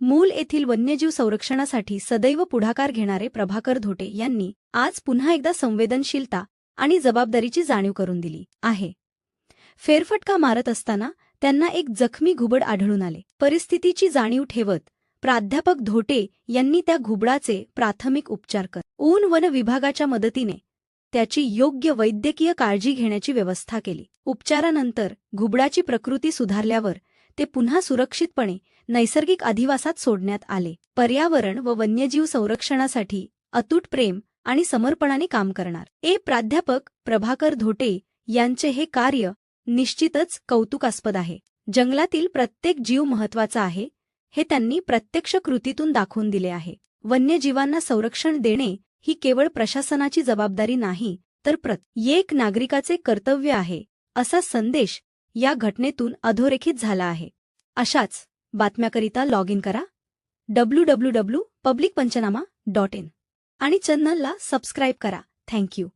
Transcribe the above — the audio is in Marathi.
मूल येथील वन्यजीव संरक्षणासाठी सदैव पुढाकार घेणारे प्रभाकर धोटे यांनी आज पुन्हा एकदा संवेदनशीलता आणि जबाबदारीची जाणीव करून दिली आहे. फेरफटका मारत असताना त्यांना एक जखमी घुबड आढळून आले. परिस्थितीची जाणीव ठेवत प्राध्यापक धोटे यांनी त्या घुबडाचे प्राथमिक उपचार कर ऊन वन विभागाच्या मदतीने त्याची योग्य वैद्यकीय काळजी घेण्याची व्यवस्था केली. उपचारानंतर घुबडाची प्रकृती सुधारल्यावर ते पुन्हा सुरक्षितपणे नैसर्गिक अधिवासात सोडण्यात आले. पर्यावरण व वन्यजीव संरक्षणासाठी अतूट प्रेम आणि समर्पणाने काम करणार. ए. प्राध्यापक प्रभाकर धोटे यांचे हे कार्य निश्चितच कौतुकास्पद आहे. जंगलातील प्रत्येक जीव महत्त्वाचा आहे हे त्यांनी प्रत्यक्ष कृतीतून दाखवून दिले आहे. वन्यजीवांना संरक्षण देणे ही केवळ प्रशासनाची जबाबदारी नाही तर प्रत्येक नागरिकाचे कर्तव्य आहे असा संदेश या घटनेतून अधोरेखित झाला आहे. अशाच बातम्याकरिता लॉग इन करा. W W W public Panchanama dot in आणि चॅनलला सबस्क्राईब करा. थँक्यू